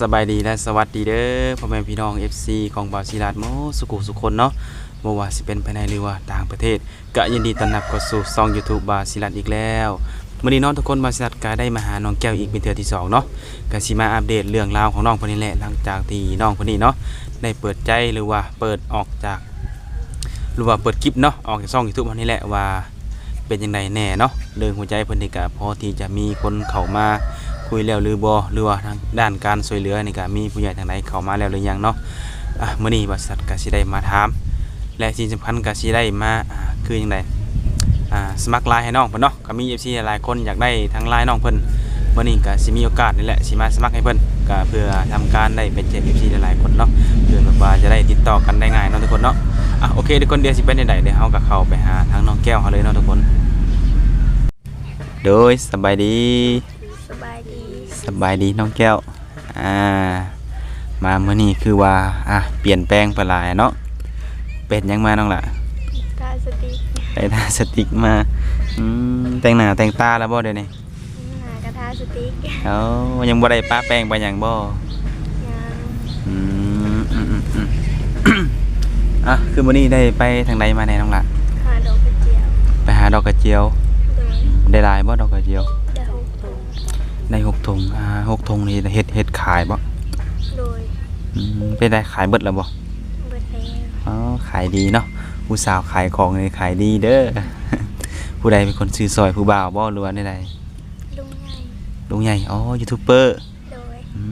สบายดีและสวัสดีเด้อพ่อแม่พี่น้อง FC ของบาวศิลาดโมสุขุสุคนเนาะบ่ว่าสิเป็นภายในหรือว่าต่างประเทศ ก็ยินดีต้อนรับเข้าสู่ช่อง YouTube บาวศิลาดอีกแล้วมื้อนี้น้องทุกคนบาวศิลาดก็ได้มาหาน้องแก้วอีกเป็นเทือที่สองเนาะก็สิมาอัปเดตเรื่องราวของน้องคนนี้แหละหลังจากที่น้องคนนี้เนาะได้เปิดใจหรือว่าเปิดออกจาก หรือว่าเปิดคลิปเนาะออกจากช่อง YouTube เฮานี่แหละว่าเป็นยังไงแน่เนาะเรื่องหัวใจเพิ่นนี่ก็พอที่จะมีคนเข้ามา คุยแล้วหรือบ่หรือว่าทางด้านการช่วยเหลือนี่ก็มีผู้ใหญ่ทางใดเข้ามาแล้วหรือยังเนาะอะมื้อนี้บริษัทก็สิได้มาถาม และสิ่งสำคัญก็สิได้มาอ่าคือจังไดอ่าสมัครไลน์ให้น้องเพิ่นเนาะก็มี FC หลายคนอยากได้ทางไลน์น้องเพิ่นมื้อนี้ก็สิมีโอกาสนี่แหละสิมาสมัครให้เพิ่นก็เพื่อทำการได้เป็นเจ FC หลายๆคนเนาะเพื่อแบบว่าจะได้ติดต่อกันได้ง่ายเนาะทุกคนเนาะอะโอเคทุกคนเดี๋ยวสิเป็นจังไดเดี๋ยวเฮาก็เข้าไปหาทางน้องแก้วเฮาเลยเนาะทุกคนโดยสบายดี สบายดีน้องแก้ว อ่า มาเมื่อนี้คือว่า อะ เปลี่ยนแปลงไปหลายเนาะ เป็นหยังมาน้องล่ะตาสติกได้ทาสติกมา อืม แต่งหน้าแต่งตาแล้วบ่เดี๋ยวนี้หากระทาสติกเอายังบ่ได้ป้าแป้งไปหยังบ่ยังอืมอืมอืมอืมอะ คือมื้อนี้ได้ไปทางใดมาแน่น้องล่ะหาดอกกระเจียว ไปหาดอกกระเจียว โดยได้หลายบ่ดอกกระเจียวดาวตุง ได้หกถุงอ่าหกถุงนี่เฮ็ดเฮ็ดขายบ่โดยอืมไปได้ขายเบิดแล้วบ่เบิดแล้วอ๋อขายดีเนาะผู้สาวขายของเลยขายดีเด้อ ผู้ใดเป็นคนซื้อซอยผู้บ่าวบ่หรือว่าใดลุงใหญ่ๆลุงใหญ่อ๋อยูทูบเบอร์โดยอื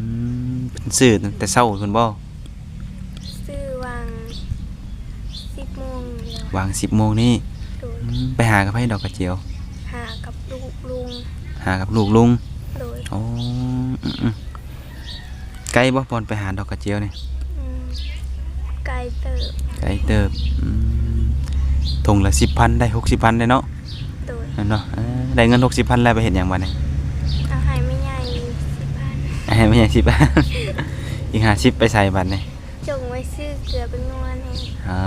มเป็นซื้อตั้งแต่เช้าเพิ่นบ่ซื้อวางสิบโมงแล้ววาง10โมงนี่โดยอืมไปหากับไผดอกกระเจียว หากับลูกลุงหากับลูกลุง โดยอ๋ออืมๆไกลบ่พอนไปหาดอกกระเจียวนี่อืมไก่เติบไกลเติบอืมถุงละ10,000ได้60,000ได้เนาะโดยนั่นเนาะเออได้เงิน60,000แล้วไปเฮ็ดหยังบัดนี้เอาให้ไม่ใหญ่สิบพันเอ้ยไม่ใช่10อีก50ไปใส่บัดนี้จงไว้ซื้อเกลือเป็นนวลให้อ่า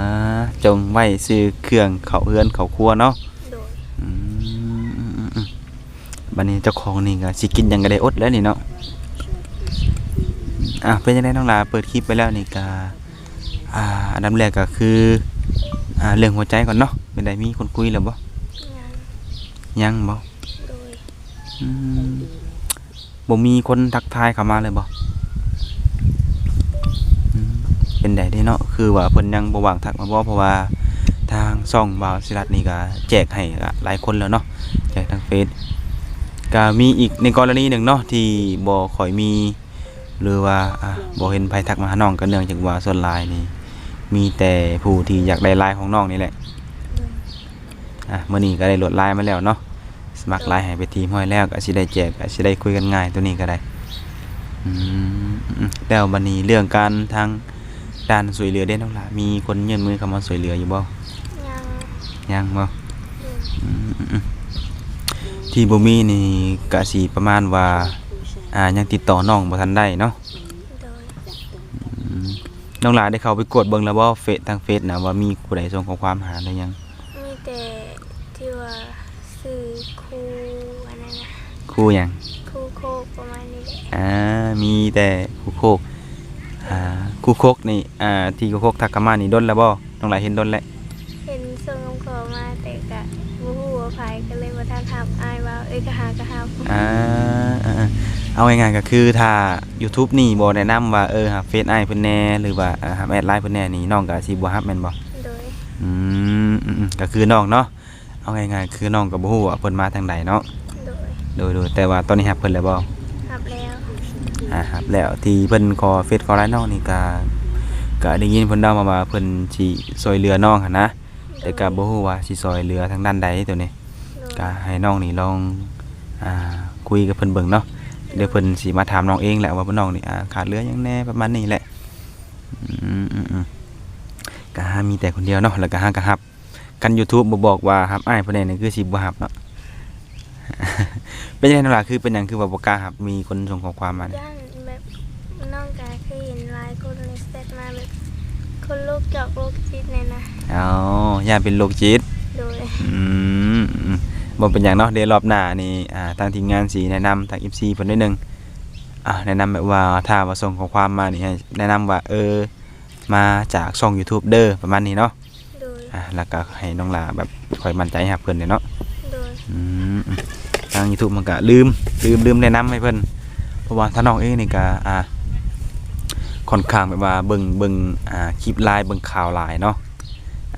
จงไว้ซื้อเครื่องเขาเฮือนเขาครัวเนาะ โดย อืม บัดนี้เจ้าของนี่ก็สิกินหยังก็ได้อดแล้วนี่เนาะอะเป็นยังไงน้องลาเปิดคลิปไปแล้วนี่ก็อ่าอันดับแรกก็คืออ่าเรื่องหัวใจก่อนเนาะเป็นไดมีคนคุยแล้วบ่ยังยังบ่โดยอืมบ่มีคนทักทายเข้ามาเลยบ่อืมเป็นไดได้เนาะคือว่าเพิ่นยังบ่ว่างทักมาบ่เพราะว่าทางซ่องบ่าวศิรัตนี่ก็แจกให้ก็หลายคนแล้วเนาะแจกทางเฟซ ก็มีอีกในกรณีหนึ่งเนาะที่บ่ค่อยมี หรือว่าอ่าบ่เห็นไผทักมาหาน้องก็เนื่องจากว่าส่วนหลายนี่มีแต่ผู้ที่อยากได้ไลน์ของน้องนี่แหละโดยอะมื้อนี้ก็ได้โหลดไลน์มาแล้วเนาะสมัครไลน์ให้ไปทีมห้อยแล้วก็สิได้แจกก็สิได้คุยกันง่ายตัวนี้ก็ได้อืมอืมแล้วบัดนี้เรื่องการทางด้านช่วยเหลือเด้น้องล่ะมีคนยื่นมือเข้ามาช่วยเหลืออยู่บ่ยังยังบ่โดยอืม ที่บ่มีนี่ก็สิประมาณว่าอ่ายังติดต่อน้องบ่ทันได้เนาะโดยอืมน้องหลาได้เข้าไปกดเบิ่งแล้วบ่เฟซทางเฟซนะว่ามีผู้ใดส่งข้อความหาหรือยังมีแต่ที่ว่าสื่อครูอันนั้นนะครูหยัง ครูโคกประมาณนี้แหละอ่ามีแต่ครูโคกอ่าครูโคกนี่อ่าที่ครูโคกทักเข้ามานี่ดนแล้วบ่น้องหลาเห็นดนแล้ว เห็นส่งคำขอมาแต่กะบูฮูว่าไผก็เลยมาทักทับ อายว่าเอ้ยกะหากะหับอ่าอ่าอ่าเอาง่ายๆก็คือถ้า YouTube นี่บ่แนะนำว่าเออหาเฟซอ้ายเพิ่นแหน่หรือว่าอ่าหาแอดไลน์เพิ่นแหน่นี่น้องก็สิบ่ฮับแม่นบ่ โดยอืมอืมอืมก็คือน้องเนาะเอาง่ายๆคือน้องก็บ่ฮู้ว่าเพิ่นมาทางใดเนาะโดยโดยโดยแต่ว่าตอนนี้รับเพิ่นแล้วบ่หับแล้วอ่าครับแล้วที่เพิ่นขอเฟซขอไลน์น้องนี่ก็ก็ได้ยินเพิ่นเล่ามาว่าเพิ่นสิช่วยเหลือน้องหั่นนะแต่ก็บ่ฮู้ว่าสิช่วยเหลือทางด้านใดตัวนี้โดย ก็ให้น้องนี่ลองอ่าคุยกับเพิ่นเบิ่งเนาะเดี๋ยวเพิ่นสิมาถามน้องเองแหละว่าน้องนี่อ่าขาดเหลือหยังแหน่ประมาณนี้แหละอืมอืมอืมก็หามีแต่คนเดียวเนาะแล้วก็หาก็ฮับ กัน YouTube บ่บอกว่าฮับอ้ายเพิ่นแน่นี่คือสิบ่ฮับเนาะเป็นยังไงน้องล่ะคือเป็นหยังคือว่าบ่กล้าฮับมีคนส่งข้อความมาเนี่ย ย่านแบบน้องกาเคยเห็นหลายคนในสเตตมาแบบคนโลกจอกโลกจิตเนี่ยนะ อ๋อย่าเป็นโรคจิต โดย อืมอืม บ่เป็นหยังเนาะเดี๋ยวรอบหน้านี่อ่าทางทีมงานสิแนะนำทาง FC เพิ่นนิดนึงอ่าแนะนำแบบว่าถ้าว่าส่งข้อความมานี่ให้แนะนำว่าเออมาจากช่อง YouTube เด้อประมาณนี้เนาะโดยอ่าแล้วก็ให้น้องลาแบบคอยมั่นใจให้เพิ่นเด้เนาะโดยอืมทาง YouTube มันก็ลืมลืมลืมแนะนำให้เพิ่นเพราะว่าถ้าน้องเองนี่ก็อ่าค่อนข้างแบบว่าเบิ่งเบิ่งอ่าคลิปไลน์เบิ่งข่าวไลน์เนาะ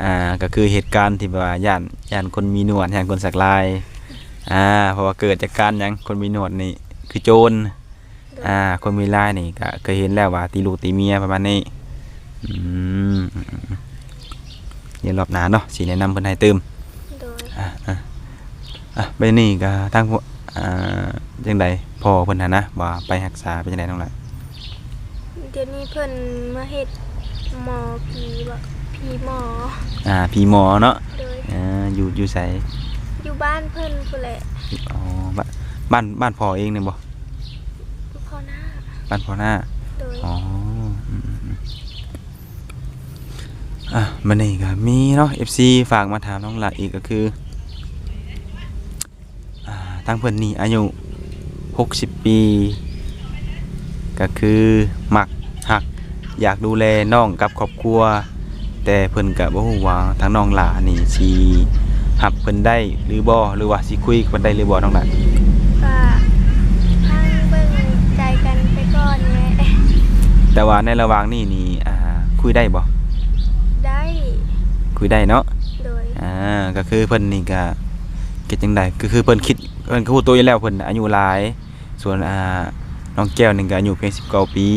อ่าก็คือเหตุการณ์ที่แบบว่าย่านย่านคนมีหนวดย่านคนสักลายอ่าเพราะว่าเกิดจากการหยังคนมีหนวดนี่คือโจรโดยอ่าคนมีลายนี่ก็เคยเห็นแล้วว่าตีลูกตีเมียประมาณนี้อืมอืมอืมเดี๋ยวรอบหน้าเนาะสิแนะนำเพิ่นให้เติมโดยอะอะอะไปนี่ก็ทั้งพวกอ่าจังใดพอเพิ่นน่ะนะว่าไปรักษาเป็นจังไดน้องล่ะเดี๋ยวนี้เพิ่นมาเฮ็ดหมอผีบ่ ผีหมอ อ่าพี่หมอเนาะโดยอ่าอยู่อยู่ไสอยู่บ้านเพิ่นพุ่นแหละอ๋อบ้านบ้านบ้านพ่อเองเนี่ยบ่พ่อหน้าบ้านพ่อหน้าโดยอ๋ออืมอืมอืมอะมานี่ก็มีเนาะ FC ฝากมาถามน้องหละอีกก็คืออ่าทางเพิ่นนี่อายุ 60 ปี ก็คือมักหัก อยากดูแลน้องกับครอบครัว แต่เพิ่นก็บ่ฮู้ว่าทางน้องหลานี่สิรับเพิ่นได้หรือบ่หรือว่าสิคุยกับเพิ่นได้หรือบ่น้องหลาก็พังเบิ่งใจกันไปก่อนแหละแต่ว่าในระหว่างนี้นี่อ่าคุยได้บ่ได้คุยได้เนาะโดยอ่าก็คือเพิ่นนี่ก็คิดจังไดก็คือเพิ่นคิดเพิ่นก็ฮู้ตัวอยู่แล้วเพิ่นอายุหลาย ส่วนอ่าน้องแก้วนี่ก็อายุเพียง19ปี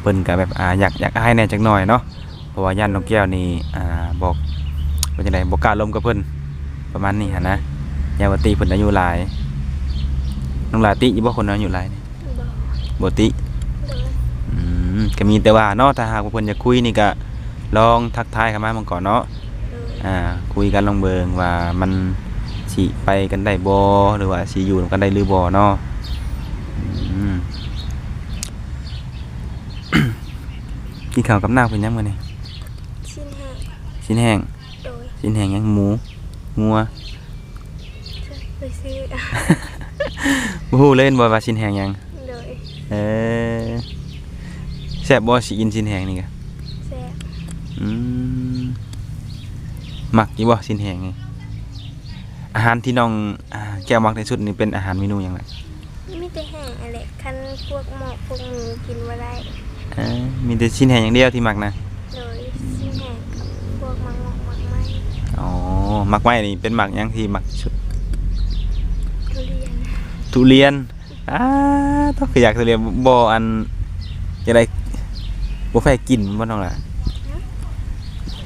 เพิ่นก็แบบอ่าอยากอยากอายแหน่จักหน่อยเนาะเพ ราะว่าย่านน้องแก้วนี่อ่าบอกว่าจังไดบ่กล้าล้มกับเพิ่นประมาณนี้หั่นนะยาวาติเพิ่นอายุหลายน้องหลาติอยู่บ่คนอายุหลายนี่บ่บ่ติโดยอืมก็มีแต่ว่าเนาะถ้าหากว่าเพิ่นจะคุยนี่ก็ลองทักทายเข้ามาเมื่อก่อนเนาะโดยอ่าคุยกันลองเบิงว่ามันสิไปกันได้บ่หรือว่าสิอยู่กันได้หรือบ่เนาะอืมกินข้าวกับน้ำเพิ่นยังมื้อนี่ชิ้นแห้ง ชิ้นแห้งโดยชิ้นแห้งยังหมูงัวไปซื้อบ่ฮู้เลยบ่ว่าชิ้นแห้งหยังโดยเออแซ่บบ่สิกินชิ้นแห้งนี่ก็แซ่บอืมมักอยู่บ่ชิ้นแห้งนี่อาหารที่น้องอ่าแก้วมักที่สุดนี่เป็นอาหารเมนูหยังล่ะมีแต่แห้งอะไรคันพวกหมอกพวกหมูกินบ่ได้เอ้ยมีแต่ชิ้นแห้งอย่างเดียวที่มักนะ โดยชิ้นแห้งกับพวกมังงอกมังไม้ อ๋อห มักไม้นี่เป็นหมักหยังที่หมักชุดทุเรียนทุเรียนอ้าต้องคืออยากทุเรียนบ่อันจะได้บ่แพ้กลิ่นบ่น้องล่ะ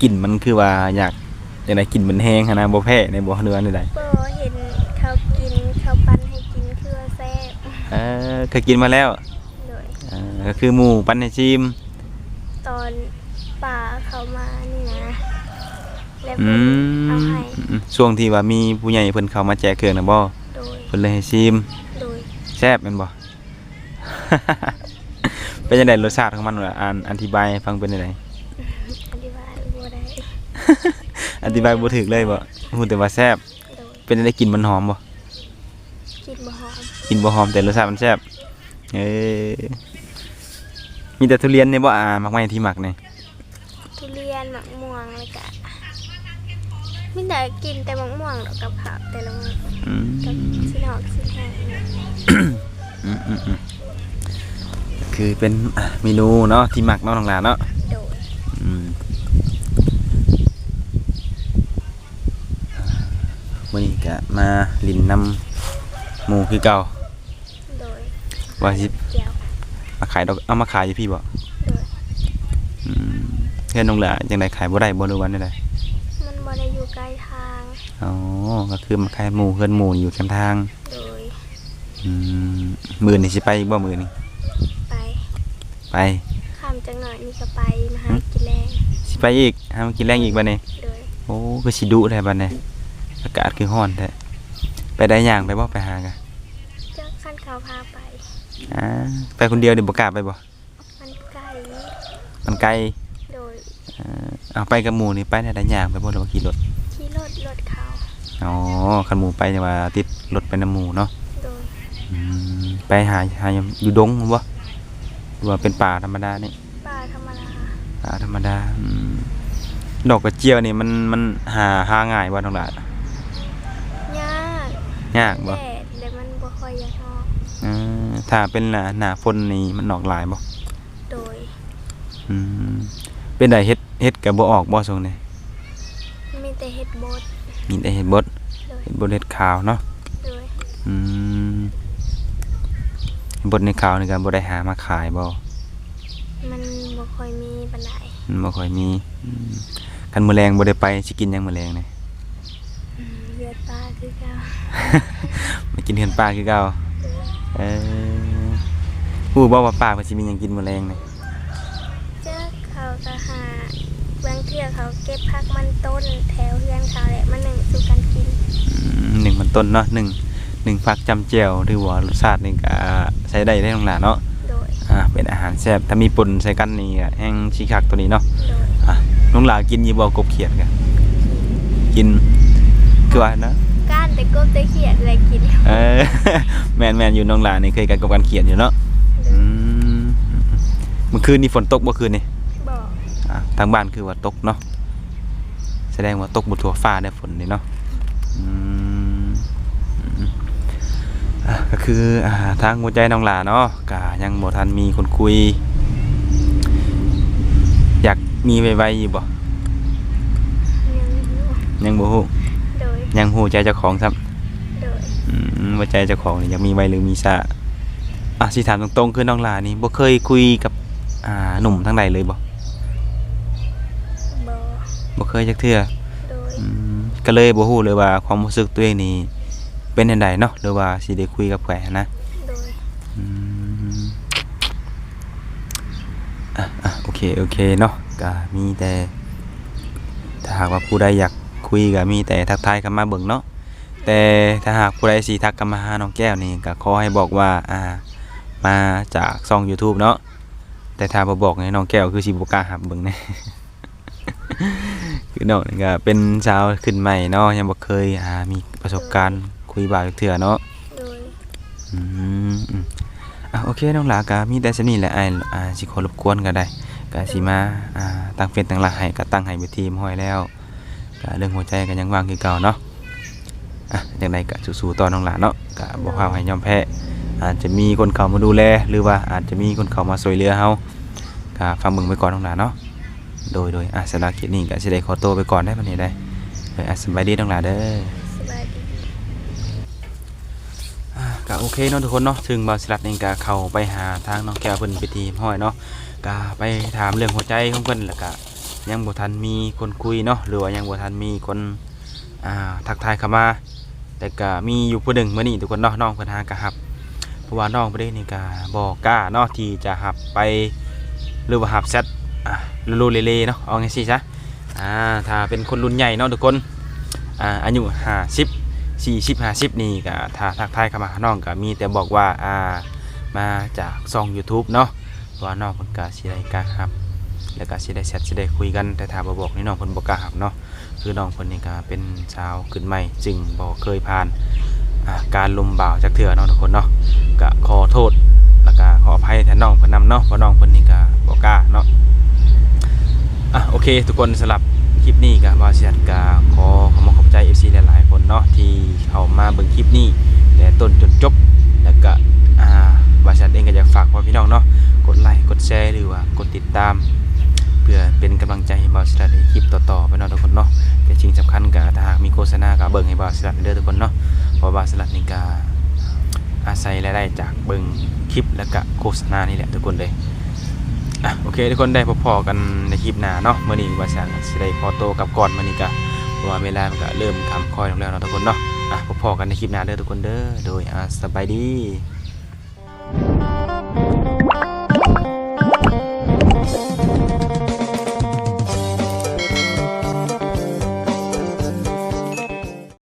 กลิ่นมันคือว่าอยากจะได้กลิ่นมันแห้งหั้นนะบ่แพ้ในบ่เนื้อนี่ได้ บ่เห็นเขากินเขาปั้นให้กินคือว่าแซ่บเออเคยกินมาแล้วโดยเออก็คือหมูปั้นให้ชิมตอนป่าเขามานี่นะแล้ว อืเพิ่นเอามให้อืมช่วงที่ว่ามีผู้ใหญ่เพิ่นเข้ามาแจกเครื่องน่ะบ่โดยเพิ่นเลยให้ชิมโดยแซ่บแม่นบ่ เป็นจังได๋รสชาติของมันว่าอ่านอธิบายให้ฟังเป็นจังไดอธิบายบ่ได้อธิบายบ่ถูกเลยบ่ฮู้แต่ว่าแซ่บโดยเป็นจังไดกลิ่นมันหอมบ่กินบ่หอมกลิ่นบ่หอมแต่รสชาติมันแซ่บเออมีแต่ทุเรียนเนี่ยบ่อ่ามักไม้ที่มักนี่ทุเรียนมะม่วงแล้วก็ มีแต่กินแต่มะม่วงดอกกับผักแต่ละมื้ออืมกับสินหอกสินแห้งเนี่ยอืมอืมอืมคือเป็นอะเมนูเนาะที่มักเนาะน้องหลานเนาะโดยอืมมื้อนี้ก็มาลินน้ำหมูคือเก่าโดยว่าสิเจียวมาขายดอกเอามาขายอยู่พี่บ่โดยอืมเพื่อนน้องหลาจังไดขายบ่ได้บ่หรือว่าจังไดมันบ่ ได้อยู่ใกล้ทางอ๋อก็คือมาขายหมูเพื่อนหมูอยู่แคมป์ทางโดยอืมมื้อนี้สิไปอีกบ่มื้อนี้ไปไปข้ามจังหน่อยนี่ก็ไปมาหากินแรงสิไปอีกหามากินแรงอีกบัดนี้โดยโอ้คือสิดุแท้บัดนี้อากาศคือร้อนแท้ไปได้ย่างไปบ่ไปหากะเจ้าขั้นเขาพาไปอ่าไปคนเดียวนี่บ่กล้าไปบ่มันใกล้มันไกลโดย เอ่อเอาไปกับหมู่นี่ไปได้ได้ย่างไปบ่หรือว่าขี่รถขี่รถรถเขาอ๋อคันหมู่ไปนี่ว่าติดรถไปนํหมู่เนาะโดยอืมไปหาหาอยู่ดงบ่หรือว่าเป็นป่าธรรมดานี่ป่าธรรมดาป่าธรรมดาอืมดอกกระเจียวนี่มันมันหาหาง่ายบ่น้องหลานยากยากบ่แดดแต่มันบ่ค่อยอยากออกเออถ้าเป็นหน้าหน้าฝนนี่มันออกหลายบ่โดยอืมเป็นไดเฮ็ด เฮ็ดก็บ่ออกบ่ทรงนี่มีแต่เฮ็ดบดมีแต่เฮ็ดบดโดยเฮ็ดบดเฮ็ดขาวเนาะโดยอืมบดในข่าวในการบ่ได้หามาขายบ่มันบ่ค่อยมีปานใดมันบ่ค่อยมีอืมคันมื้อแรงบ่ได้ไปสิกินหยังมื้อแรงนี่อืมเลือดตาคือเก่ามากินเฮือนป้าคือเก่าโดยเออฮู้บ่ว่าป้าเพิ่นสิมีหยังกินมื้อแรงนี่ จักเขาก็หาบางเทื่อเขาเก็บผักมันต้น แถวเฮือนเขาแหละมานึ่งสู่กันกินอืมหนึ่งมันต้นเนาะหนึ่งหนึ่งฟักจำแจ่วหรือว่ารสชาตินี่ก็ใช้ได้ได้ตรงหลาเนาะโดยอ่าเป็นอาหารแซ่บถ้ามีป่นใส่กันนี่ก็แห้งชิคักตัวนี้เนาะโดยอะน้องหลากินอยีบ่กบเขียดกันกินคือว่านะก้านแต่กบแต่เขียดอะไรกินเออแมนแมนอยู่น้องหลานี่เคยกันกับการเขียดอยู่เนาะโดอืยมเมื่อคืนนี่ฝนตกเมื่อคืนนี่บอกอะทางบ้านคือว่าตกเนาะแส ดงว่าตกบนทั่วฟ้าได้ฝนนี่เนาะอืมอืมอะก็คืออ่าทางหัวใจน้องหลาเนาะก็ยังบ่ทันมีคนคุย อยากมีไวๆอยู่บ่ยังอยู่ยังบ่ฮู้โดยยังฮู้ใจเจ้าของครับโดยอืมว่าใจเจ้าของนี่อยากมีไวหรือมีซาอะสิถามตรงๆคือน้องหลานี่บ่เคยคุยกับอ่าหนุ่มทางใดเลยบ่บอบ่ เคยจักเทื่อโดยอืมก็เลยบ่ฮู้เลยว่าความรู้สึกตัวเองนี่เป็นจังไดเนาะหรือว่าสิได้คุยกับแขวนะโดยอืมอะอะโอเคโอเคเนาะก็มีแต่ ถ้าหากว่าผู้ใดอยากคุยก็มีแต่ทักทายกันมาเบิ่งเนาะแต่ถ้าหากผู้ใดสิทักกันมาหาน้องแก้วนี่ก็ขอให้บอกว่าอ่า มาจากช่อง YouTube เนาะแต่ถ้าบ่บอกให้น้องแก้วคือสิบ่กล้าหับเบิ่งแน่ คือน้องนี่ก็เป็นสาวขึ้นใหม่เนาะยังบ่เคยอ่ามีประสบการณ์คุยบ่าวจักเทื่อเนาะโดยอืมอืมอะโอเคน้องหลากามีแต่สนี่แหละไอ้ายอ่าสิขอรบกวนก็ได้ก็สิมาอ่าตั้งเฟซตั้งหลักให้ก็ตั้งให้เวทีมห้อยแล้วก็เรื่องหัวใจก็ยังว่างคือเก่าเนาะอะจังไดก็สู้ๆต่อน้องหลาเนาะก็บ่พาให้ยอมแพ้อาจจะมีคนเข้ามาดูแลหรือว่าอาจจะมีคนเข้ามาช่วยเหลือเฮาก็ฟังเบิ่งไปก่อนน้องหลาเนาะ โดยโดยอะสำหรับคลิปนี้ก็สิได้ขอตัวไปก่อนได้บัดนี้ได้โดยอะสบายดีน้องหลาเด้อ สบายดี อ่าก็โอเคเนาะทุกคนเนาะถึงบาสิลัดเองก็เข้าไปหาทางน้องแก้วเพิ่นไปทีมห้อยเนาะก็ไปถามเรื่องหัวใจของเพิ่นแล้วก็ยังบ่ทันมีคนคุยเนาะหรือว่ายังบ่ทันมีคนอ่าทักทายเข้ามา แต่ก็มีอยู่ผู้หนึ่งมื้อนี้ทุกคนเนาะน้องเพิ่นหากะฮับเพราะว่าน้องบ่ได้นี่ก็บ่กล้าเนาะที่จะฮับไป หรือว่าฮับแซ ดอ่าลูๆเลเนาะเอาไงซี่ซะอ่าถ้าเป็นคนรุ่นใหญ่เนาะทุกคนอ่าอายุ50สี่สิบห้าสิบนี่ก็ถ้าทักทายเข้ามาหน้องก็มีแต่บอกว่าอ่ามาจากช่อง YouTube เนาะว่าน้องเพิ่นก็สิได้กล้ารับ แล้วก็สิได้แชทสิได้คุยกันแต่ถ้าบ่บอกนี่น้องเพิ่นบ่กล้ารับเนาะคือน้องเพิ่นนี่ก็เป็นชาวขึ้นใหม่จึงบ่เคยผ่านการลุมบ่าวจักเทื่อเนาะทุกคนเนาะก็ขอโทษแล้วก็ขออภัยแทนน้องเพิ่นนํเนาะเพราะน้องเพิ่นนี่ก็บ่กล้าเนาะ เคทุกคนสำหรับคลิปนี้ก็บ่าเสียดก็ขอขอบคุณขอบใจ FC หลายๆคนเนาะที่เข้ามาเบิ่งคลิปนี้แต่ต้นจนจบแล้วก็อ่าบาเสียดเองก็อยากฝากพ่อพี่น้องเนาะกดไลค์กดแชร์หรือว่ากดติดตาม เพื่อเป็นกำลังใจให้บาวสิลัดในคลิปต่อๆไปเนาะทุกคนเนาะแต่สิ่งสำคัญก็ถ้าหากมีโฆษณาก็เบิ่งให้บาวสิลัดเด้อทุกคนเนาะเพราะบาวสิลัดนี่ก็อาศัยรายได้จากเบิ่งคลิปแล้วก็โฆษณานี่แหละทุกคนเลย อะโอเคทุกคนได้พอๆกันในคลิปหน้าเนาะเมื่อนี้ว่าสิลัดสิได้พอตัวกลับก่อนมื่อนี้ก็เพราะว่าเวลามันก็เริ่มคำคอยลงแล้วเนาะทุกคนเนาะอะพอๆกันในคลิปหน้าเด้อทุกคนเด้อโดยอ่าสบายดี